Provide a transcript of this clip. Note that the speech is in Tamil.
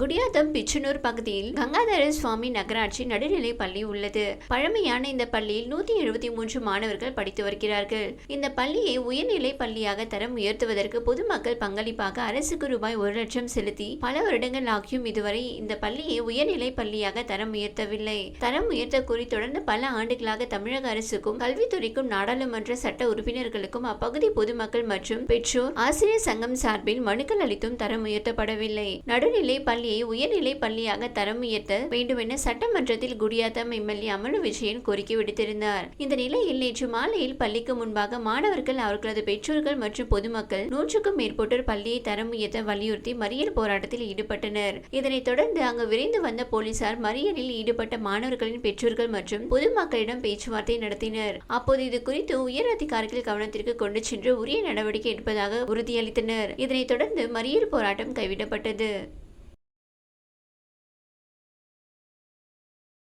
குடியாத்தம் பிச்சனூர் பகுதியில் கங்காதர சுவாமி நகராட்சி நடுநிலை பள்ளி உள்ளது. பழமையான இந்த பள்ளியில் நூத்தி எழுபத்தி மூன்று மாணவர்கள் படித்து வருகிறார்கள். இந்த பள்ளியை உயர்நிலை பள்ளியாக தரம் உயர்த்துவதற்கு பொதுமக்கள் பங்களிப்பாக அரசுக்கு ரூபாய் ஒரு லட்சம் செலுத்தி பல வருடங்கள் ஆகியும் இதுவரை இந்த பள்ளியை உயர்நிலை பள்ளியாக தரம் உயர்த்தவில்லை. தரம் உயர்த்த கூறி தொடர்ந்து பல ஆண்டுகளாக தமிழக அரசுக்கும் கல்வித்துறைக்கும் நாடாளுமன்ற சட்ட உறுப்பினர்களுக்கும் அப்பகுதி பொதுமக்கள் மற்றும் பெற்றோர் ஆசிரியர் சங்கம் சார்பில் மனுக்கள் அளித்தும் தரம் உயர்த்தப்படவில்லை. நடுநிலை பள்ளியை உயர்நிலை பள்ளியாக தரம் உயர்த்த வேண்டுமென சட்டமன்றத்தில் குடியாத்தம் எம்எல்ஏ அமனு விஜயன் கோரிக்கை விடுத்திருந்தார். இந்த நிலையில் நேற்று மாலையில் பள்ளிக்கு முன்பாக மாணவர்கள் அவர்களது பெற்றோர்கள் மற்றும் பொதுமக்கள் நூற்றுக்கும் மேற்பட்டோர் பள்ளியை தரம் உயர்த்த வலியுறுத்தி மறியல் போராட்டத்தில் ஈடுபட்டனர். இதனைத் தொடர்ந்து அங்கு விரைந்து வந்த போலீசார் மறியலில் ஈடுபட்ட மாணவர்களின் பெற்றோர்கள் மற்றும் பொதுமக்களிடம் பேச்சுவார்த்தை நடத்தினர். அப்போது இது குறித்து உயர் அதிகாரிகள் கவனத்திற்கு கொண்டு சென்று உரிய நடவடிக்கை எடுப்பதாக உறுதியளித்தனர். இதனைத் தொடர்ந்து மறியல் போராட்டம் கைவிடப்பட்டது.